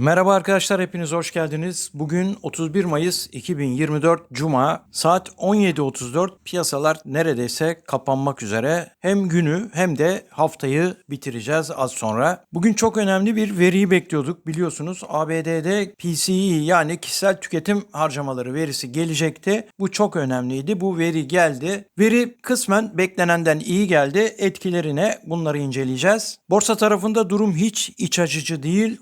Merhaba arkadaşlar hepiniz hoş geldiniz. Bugün 31 Mayıs 2024 Cuma saat 17.34 piyasalar neredeyse kapanmak üzere. Hem günü hem de haftayı bitireceğiz az sonra. Bugün çok önemli bir veriyi bekliyorduk biliyorsunuz. ABD'de PCE yani kişisel tüketim harcamaları verisi gelecekti. Bu çok önemliydi. Bu veri geldi. Veri kısmen beklenenden iyi geldi. Etkilerine bunları inceleyeceğiz. Borsa tarafında durum hiç iç açıcı değil.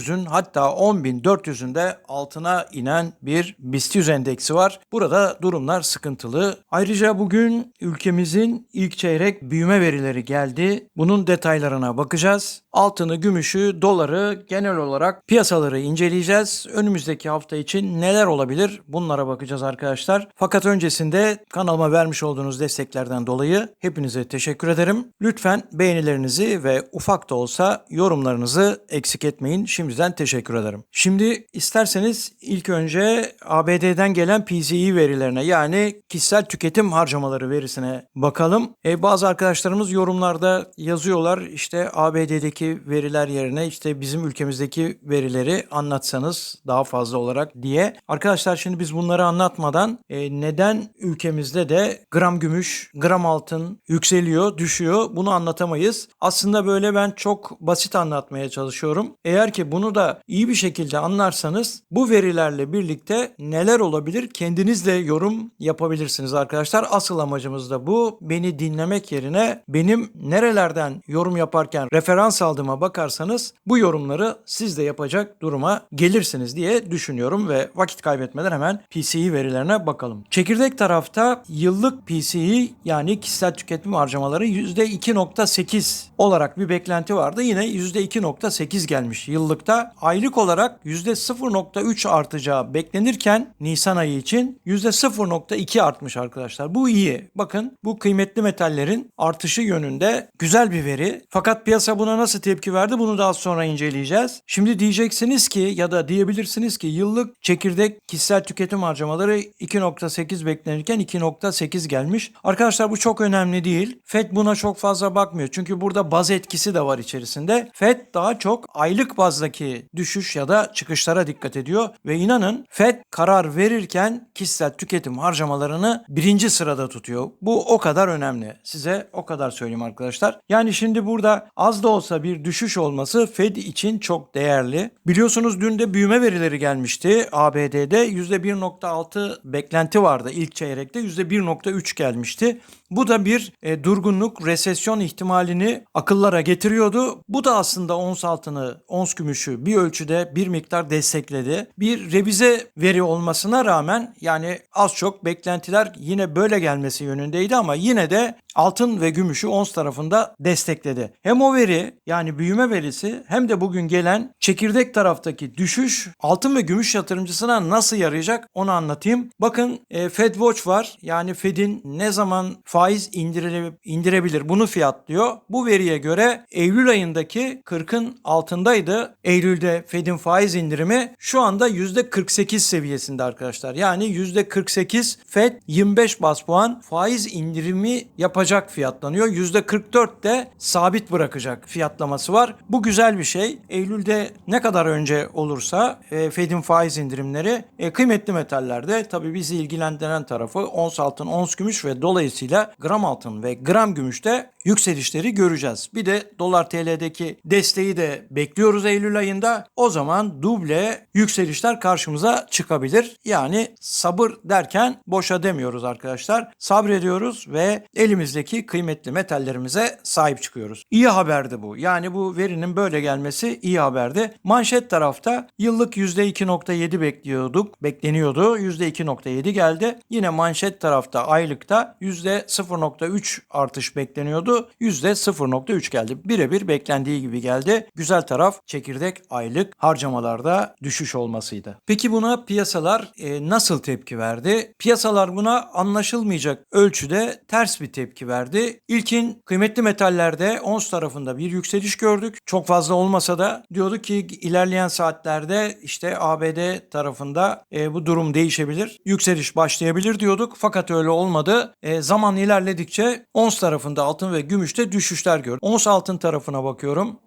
10.500'ün hatta 10.400'ün de altına inen bir BIST 100 endeksi var. Burada durumlar sıkıntılı. Ayrıca bugün ülkemizin ilk çeyrek büyüme verileri geldi. Bunun detaylarına bakacağız. Altını, gümüşü, doları genel olarak piyasaları inceleyeceğiz. Önümüzdeki hafta için neler olabilir bunlara bakacağız arkadaşlar. Fakat öncesinde kanalıma vermiş olduğunuz desteklerden dolayı hepinize teşekkür ederim. Lütfen beğenilerinizi ve ufak da olsa yorumlarınızı eksik etmeyin. Şimdiden teşekkür ederim. Şimdi isterseniz ilk önce ABD'den gelen PCE verilerine yani kişisel tüketim harcamaları verisine bakalım. E, bazı arkadaşlarımız yorumlarda yazıyorlar işte ABD'deki veriler yerine işte bizim ülkemizdeki verileri anlatsanız daha fazla olarak diye. Arkadaşlar şimdi biz bunları anlatmadan e, neden ülkemizde de gram gümüş, gram altın yükseliyor, düşüyor bunu anlatamayız. Aslında böyle ben çok basit anlatmaya çalışıyorum. Eğer ki bunu da iyi bir şekilde anlarsanız bu verilerle birlikte neler olabilir kendiniz de yorum yapabilirsiniz arkadaşlar. Asıl amacımız da bu. Beni dinlemek yerine benim nerelerden yorum yaparken referans aldığıma bakarsanız bu yorumları siz de yapacak duruma gelirsiniz diye düşünüyorum ve vakit kaybetmeden hemen PCE verilerine bakalım. Çekirdek tarafta yıllık PCE yani kişisel tüketim harcamaları %2.8 olarak bir beklenti vardı. Yine %2.8 gelmiş yıllıkta. Aylık olarak %0.3 artacağı beklenirken Nisan ayı için %0.2 artmış arkadaşlar. Bu iyi. Bakın bu kıymetli metallerin artışı yönünde güzel bir veri. Fakat piyasa buna nasıl tepki verdi bunu daha sonra inceleyeceğiz. Şimdi diyeceksiniz ki ya da diyebilirsiniz ki yıllık çekirdek kişisel tüketim harcamaları 2.8 beklenirken 2.8 gelmiş. Arkadaşlar bu çok önemli değil. FED buna çok fazla bakmıyor. Çünkü burada baz etkisi de var içerisinde. FED daha çok aylık bazdaki düşüş ya da çıkışlara dikkat ediyor ve inanın FED karar verirken kişisel tüketim harcamalarını birinci sırada tutuyor. Bu o kadar önemli. Size o kadar söyleyeyim arkadaşlar. Yani şimdi burada az da olsa bir düşüş olması Fed için çok değerli. Biliyorsunuz dün de büyüme verileri gelmişti. ABD'de %1.6 beklenti vardı ilk çeyrekte %1.3 gelmişti. Bu da bir e, durgunluk, resesyon ihtimalini akıllara getiriyordu. Bu da aslında ons altını, ons gümüşü bir ölçüde bir miktar destekledi. Bir revize veri olmasına rağmen yani az çok beklentiler yine böyle gelmesi yönündeydi ama yine de altın ve gümüşü ons tarafında destekledi. Hem o veri yani büyüme verisi hem de bugün gelen çekirdek taraftaki düşüş altın ve gümüş yatırımcısına nasıl yarayacak onu anlatayım. Bakın e, Fed Watch var. Yani Fed'in ne zaman faiz indire, indirebilir bunu fiyatlıyor. Bu veriye göre Eylül ayındaki 40'ın altındaydı. Eylül'de Fed'in faiz indirimi şu anda %48 seviyesinde arkadaşlar. Yani %48 Fed 25 bas puan faiz indirimi yapacak fiyatlanıyor. %44 de sabit bırakacak fiyatlaması var. Bu güzel bir şey. Eylül'de ne kadar önce olursa e, Fed'in faiz indirimleri e, kıymetli metallerde tabii bizi ilgilendiren tarafı ons altın, ons gümüş ve dolayısıyla gram altın ve gram gümüşte yükselişleri göreceğiz. Bir de dolar TL'deki desteği de bekliyoruz Eylül ayında. O zaman duble yükselişler karşımıza çıkabilir. Yani sabır derken boşa demiyoruz arkadaşlar. Sabrediyoruz ve elimizdeki kıymetli metallerimize sahip çıkıyoruz. İyi haberdi bu. Yani bu verinin böyle gelmesi iyi haberdi. Manşet tarafta yıllık %2.7 bekliyorduk. Bekleniyordu. %2.7 geldi. Yine manşet tarafta aylıkta %0.3 artış bekleniyordu. %0.3 geldi. Birebir beklendiği gibi geldi. Güzel taraf çekirdek aylık harcamalarda düşüş olmasıydı. Peki buna piyasalar e, nasıl tepki verdi? Piyasalar buna anlaşılmayacak ölçüde ters bir tepki verdi. İlkin kıymetli metallerde ons tarafında bir yükseliş gördük. Çok fazla olmasa da diyorduk ki ilerleyen saatlerde işte ABD tarafında e, bu durum değişebilir. Yükseliş başlayabilir diyorduk. Fakat öyle olmadı. E, zaman ilerledikçe ons tarafında altın ve gümüşte düşüşler gördük. Ons altın tarafına bakıyorum.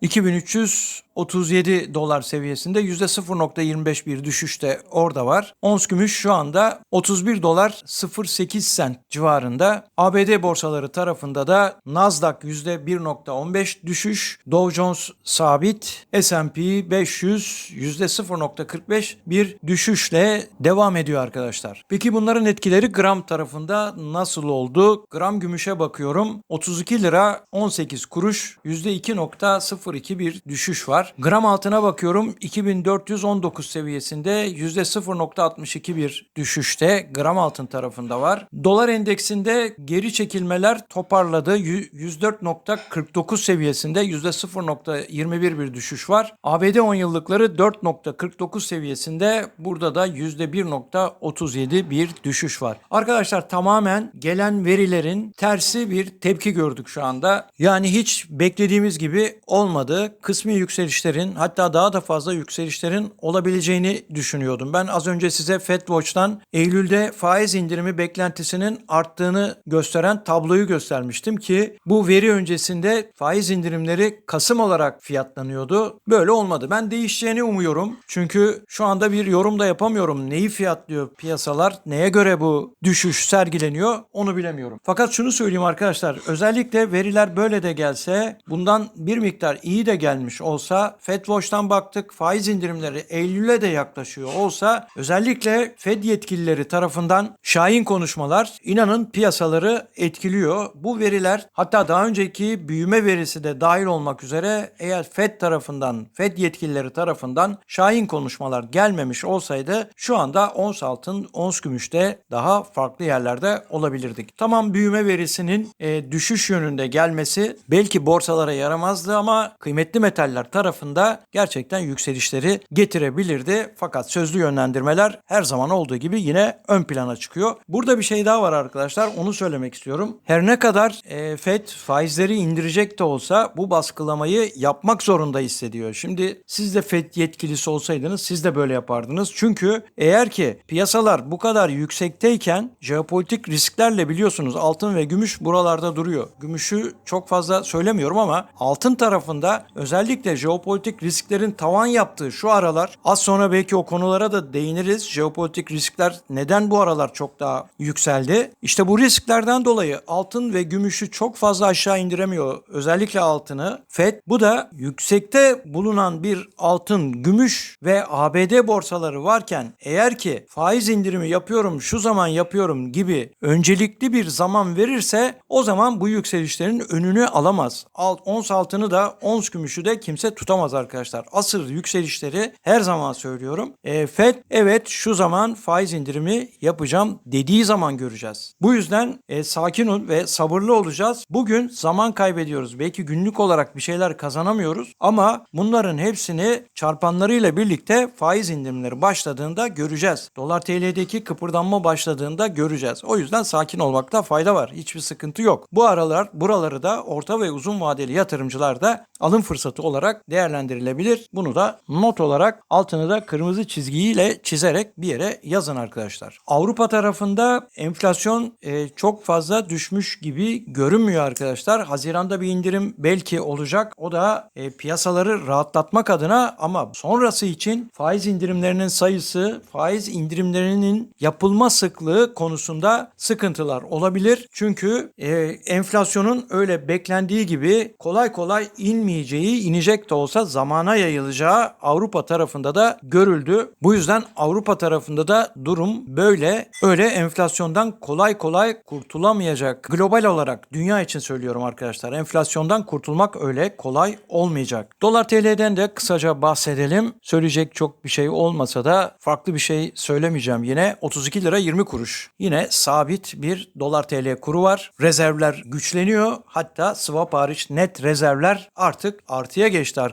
37 dolar seviyesinde %0.25 bir düşüş de orada var. Ons gümüş şu anda 31 dolar 08 sent civarında. ABD borsaları tarafında da Nasdaq %1.15 düşüş, Dow Jones sabit, S&P 500 %0.45 bir düşüşle devam ediyor arkadaşlar. Peki bunların etkileri gram tarafında nasıl oldu? Gram gümüşe bakıyorum. 32 lira 18 kuruş %2.02 bir düşüş var. Gram altına bakıyorum 2419 seviyesinde %0.62 bir düşüşte gram altın tarafında var. Dolar endeksinde geri çekilmeler toparladı. Yü- 104.49 seviyesinde %0.21 bir düşüş var. ABD 10 yıllıkları 4.49 seviyesinde burada da %1.37 bir düşüş var. Arkadaşlar tamamen gelen verilerin tersi bir tepki gördük şu anda. Yani hiç beklediğimiz gibi olmadı. Kısmi yükselişlerin hatta daha da fazla yükselişlerin olabileceğini düşünüyordum. Ben az önce size FedWatch'tan Eylül'de faiz indirimi beklentisinin arttığını gösteren tabloyu göstermiştim ki bu veri öncesinde faiz indirimleri Kasım olarak fiyatlanıyordu. Böyle olmadı. Ben değişeceğini umuyorum. Çünkü şu anda bir yorum da yapamıyorum. Neyi fiyatlıyor piyasalar? Neye göre bu düşüş sergileniyor? Onu bilemiyorum. Fakat şunu söyleyeyim arkadaşlar. Özellikle veriler böyle de gelse bundan bir miktar iyi de gelmiş olsa FedWatch'tan baktık faiz indirimleri Eylül'e de yaklaşıyor olsa özellikle Fed yetkilileri tarafından şahin konuşmalar inanın piyasaları etkiliyor. Bu veriler hatta daha önceki büyüme verisi de dahil olmak üzere eğer Fed tarafından Fed yetkilileri tarafından şahin konuşmalar gelmemiş olsaydı şu anda ons altın, ons gümüşte daha farklı yerlerde olabilirdik. Tamam büyüme verisinin e, düşüş yönünde gelmesi belki borsalara yaramazdı ama kıymetli metaller tarafında gerçekten yükselişleri getirebilirdi. Fakat sözlü yönlendirmeler her zaman olduğu gibi yine ön plana çıkıyor. Burada bir şey daha var arkadaşlar onu söylemek istiyorum. Her ne kadar e, Fed faizleri indirecek de olsa bu baskılamayı yapmak zorunda hissediyor. Şimdi siz de Fed yetkilisi olsaydınız siz de böyle yapardınız. Çünkü eğer ki piyasalar bu kadar yüksekteyken jeopolitik risklerle biliyorsunuz altın ve gümüş buralarda duruyor. Gümüşü çok fazla söylemiyorum ama altın tarafında özellikle jeopolitik risklerin tavan yaptığı şu aralar az sonra belki o konulara da değiniriz. Jeopolitik riskler neden bu aralar çok daha yükseldi? İşte bu risklerden dolayı altın ve gümüşü çok fazla aşağı indiremiyor. Özellikle altını. FED bu da yüksekte bulunan bir altın, gümüş ve ABD borsaları varken eğer ki faiz indirimi yapıyorum, şu zaman yapıyorum gibi öncelikli bir zaman verirse o zaman bu yükselişlerin önünü alamaz. Alt, ons altını da ons gümüşü de kimse tutamaz arkadaşlar. Asıl yükselişleri her zaman söylüyorum. E, FED evet şu zaman faiz indirimi yapacağım dediği zaman göreceğiz. Bu yüzden e, sakin ol ve sabırlı olacağız. Bugün zaman kaybediyoruz. Belki günlük olarak bir şeyler kazanamıyoruz ama bunların hepsini çarpanlarıyla birlikte faiz indirimleri başladığında göreceğiz. Dolar TL'deki kıpırdanma başladığında göreceğiz. O yüzden sakin olmakta fayda var. Hiçbir sıkıntı yok. Bu aralar buraları da orta ve uzun vadeli yatırımcılar da alım fırsatı olarak değerlendirilebilir. Bunu da not olarak altını da kırmızı çizgiyle çizerek bir yere yazın arkadaşlar. Avrupa tarafında enflasyon e, çok fazla düşmüş gibi görünmüyor arkadaşlar. Haziranda bir indirim belki olacak. O da e, piyasaları rahatlatmak adına ama sonrası için faiz indirimlerinin sayısı, faiz indirimlerinin yapılma sıklığı konusunda sıkıntılar olabilir. Çünkü e, enflasyonun öyle beklendiği gibi kolay kolay inmeyeceği, inecek de olsa zamana yayılacağı Avrupa tarafında da görüldü. Bu yüzden Avrupa tarafında da durum böyle. Öyle enflasyondan kolay kolay kurtulamayacak. Global olarak dünya için söylüyorum arkadaşlar. Enflasyondan kurtulmak öyle kolay olmayacak. Dolar TL'den de kısaca bahsedelim. Söyleyecek çok bir şey olmasa da farklı bir şey söylemeyeceğim yine. 32 lira 20 kuruş. Yine sabit bir dolar TL kuru var. Rezervler güçleniyor. Hatta swap hariç net rezervler artık artıya geçti arkadaşlar.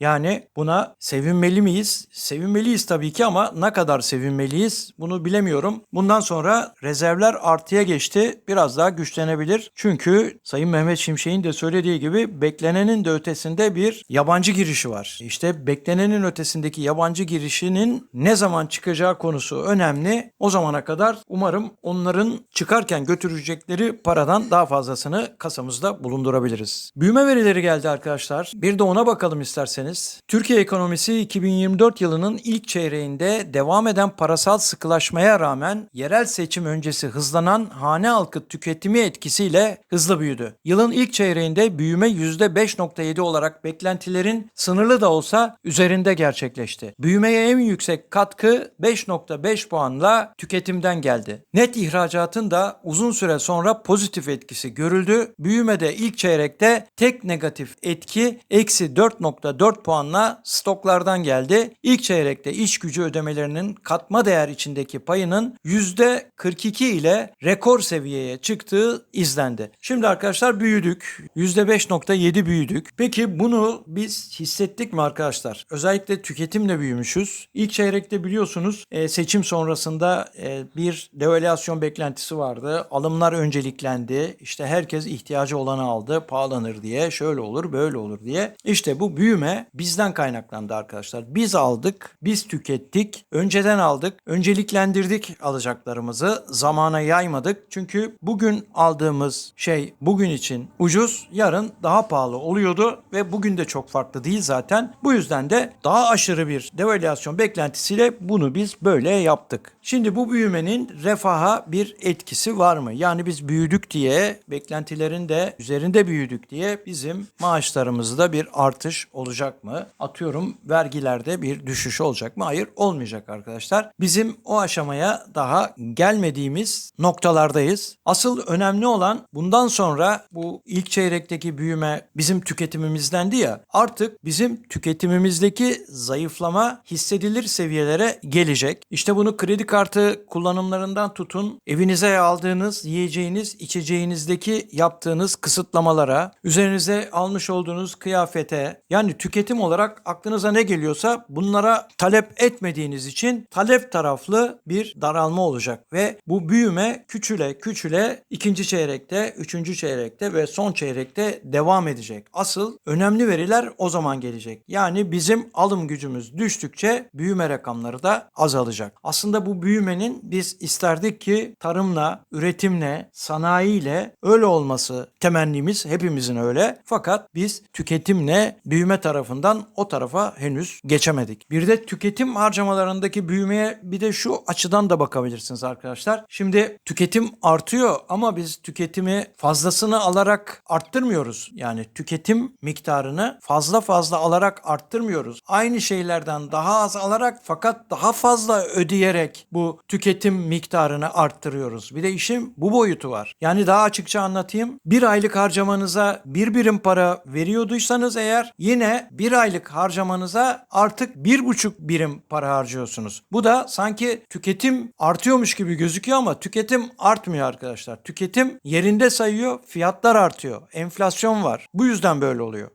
Yani buna sevinmeli miyiz? Sevinmeliyiz tabii ki ama ne kadar sevinmeliyiz bunu bilemiyorum. Bundan sonra rezervler artıya geçti. Biraz daha güçlenebilir. Çünkü Sayın Mehmet Şimşek'in de söylediği gibi beklenenin de ötesinde bir yabancı girişi var. İşte beklenenin ötesindeki yabancı girişinin ne zaman çıkacağı konusu önemli. O zamana kadar umarım onların çıkarken götürecekleri paradan daha fazlasını kasamızda bulundurabiliriz. Büyüme verileri geldi arkadaşlar. Bir de ona bakalım. Bakalım isterseniz. Türkiye ekonomisi 2024 yılının ilk çeyreğinde devam eden parasal sıkılaşmaya rağmen yerel seçim öncesi hızlanan hane halkı tüketimi etkisiyle hızlı büyüdü. Yılın ilk çeyreğinde büyüme %5.7 olarak beklentilerin sınırlı da olsa üzerinde gerçekleşti. Büyümeye en yüksek katkı 5.5 puanla tüketimden geldi. Net ihracatın da uzun süre sonra pozitif etkisi görüldü. Büyümede ilk çeyrekte tek negatif etki eksi 4.4 puanla stoklardan geldi. İlk çeyrekte iş gücü ödemelerinin katma değer içindeki payının %42 ile rekor seviyeye çıktığı izlendi. Şimdi arkadaşlar büyüdük. %5.7 büyüdük. Peki bunu biz hissettik mi arkadaşlar? Özellikle tüketimle büyümüşüz. İlk çeyrekte biliyorsunuz e, seçim sonrasında e, bir devalüasyon beklentisi vardı. Alımlar önceliklendi. İşte herkes ihtiyacı olanı aldı. Pahalanır diye. Şöyle olur, böyle olur diye. İşte bu büyüme bizden kaynaklandı arkadaşlar. Biz aldık, biz tükettik. Önceden aldık, önceliklendirdik alacaklarımızı. Zamana yaymadık. Çünkü bugün aldığımız şey bugün için ucuz, yarın daha pahalı oluyordu ve bugün de çok farklı değil zaten. Bu yüzden de daha aşırı bir devalüasyon beklentisiyle bunu biz böyle yaptık. Şimdi bu büyümenin refaha bir etkisi var mı? Yani biz büyüdük diye beklentilerin de üzerinde büyüdük diye bizim maaşlarımızda bir artış olacak mı? Atıyorum vergilerde bir düşüş olacak mı? Hayır olmayacak arkadaşlar. Bizim o aşamaya daha gelmediğimiz noktalardayız. Asıl önemli olan bundan sonra bu ilk çeyrekteki büyüme bizim tüketimimizdendi ya artık bizim tüketimimizdeki zayıflama hissedilir seviyelere gelecek. İşte bunu kredi kartı kullanımlarından tutun evinize aldığınız yiyeceğiniz içeceğinizdeki yaptığınız kısıtlamalara, üzerinize almış olduğunuz kıyafete yani tüketim olarak aklınıza ne geliyorsa bunlara talep etmediğiniz için talep taraflı bir daralma olacak ve bu büyüme küçüle küçüle ikinci çeyrekte, üçüncü çeyrekte ve son çeyrekte devam edecek. Asıl önemli veriler o zaman gelecek. Yani bizim alım gücümüz düştükçe büyüme rakamları da azalacak. Aslında bu büyümenin biz isterdik ki tarımla, üretimle, sanayiyle öyle olması temennimiz hepimizin öyle. Fakat biz tüketimle büyüme tarafından o tarafa henüz geçemedik. Bir de tüketim harcamalarındaki büyümeye bir de şu açıdan da bakabilirsiniz arkadaşlar. Şimdi tüketim artıyor ama biz tüketimi fazlasını alarak arttırmıyoruz. Yani tüketim miktarını fazla fazla alarak arttırmıyoruz. Aynı şeylerden daha az alarak fakat daha fazla ödeyerek bu tüketim miktarını arttırıyoruz. Bir de işin bu boyutu var. Yani daha açıkça anlatayım. Bir aylık harcamanıza bir birim para veriyorduysanız eğer yine bir aylık harcamanıza artık bir buçuk birim para harcıyorsunuz. Bu da sanki tüketim artıyormuş gibi gözüküyor ama tüketim artmıyor arkadaşlar. Tüketim yerinde sayıyor, fiyatlar artıyor. Enflasyon var. Bu yüzden böyle oluyor.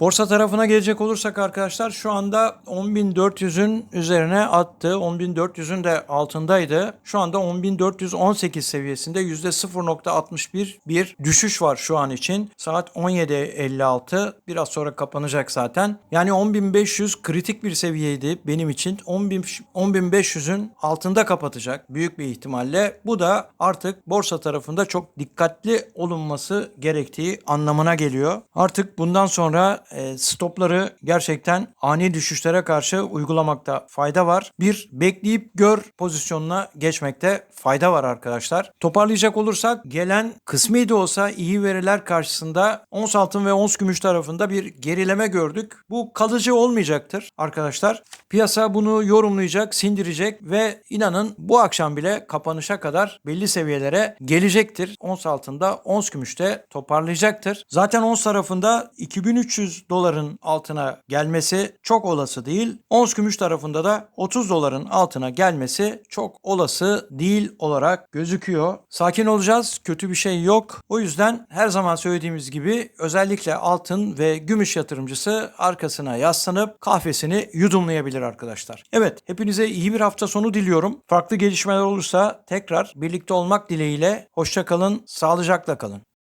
Borsa tarafına gelecek olursak arkadaşlar şu anda 10.400'ün üzerine attı. 10.400'ün de altındaydı. Şu anda 10.418 seviyesinde %0.61 bir düşüş var şu an için. Saat 17.56 biraz sonra kapanacak zaten. Yani 10.500 kritik bir seviyeydi benim için. 10.000 10.500'ün altında kapatacak büyük bir ihtimalle. Bu da artık borsa tarafında çok dikkatli olunması gerektiği anlamına geliyor. Artık bundan sonra e, stopları gerçekten ani düşüşlere karşı uygulamakta fayda var. Bir bekleyip gör pozisyonuna geçmekte fayda var arkadaşlar. Toparlayacak olursak gelen kısmi de olsa iyi veriler karşısında ons altın ve ons gümüş tarafında bir gerileme gördük. Bu kalıcı olmayacaktır arkadaşlar. Piyasa bunu yorumlayacak, sindirecek ve inanın bu akşam bile kapanışa kadar belli seviyelere gelecektir. Ons altında, ons gümüşte toparlayacaktır. Zaten ons tarafında 2300 doların altına gelmesi çok olası değil. Ons gümüş tarafında da 30 doların altına gelmesi çok olası değil olarak gözüküyor. Sakin olacağız. Kötü bir şey yok. O yüzden her zaman söylediğimiz gibi özellikle altın ve gümüş yatırımcısı arkasına yaslanıp kahvesini yudumlayabilir arkadaşlar. Evet, hepinize iyi bir hafta sonu diliyorum. Farklı gelişmeler olursa tekrar birlikte olmak dileğiyle hoşça kalın, sağlıcakla kalın.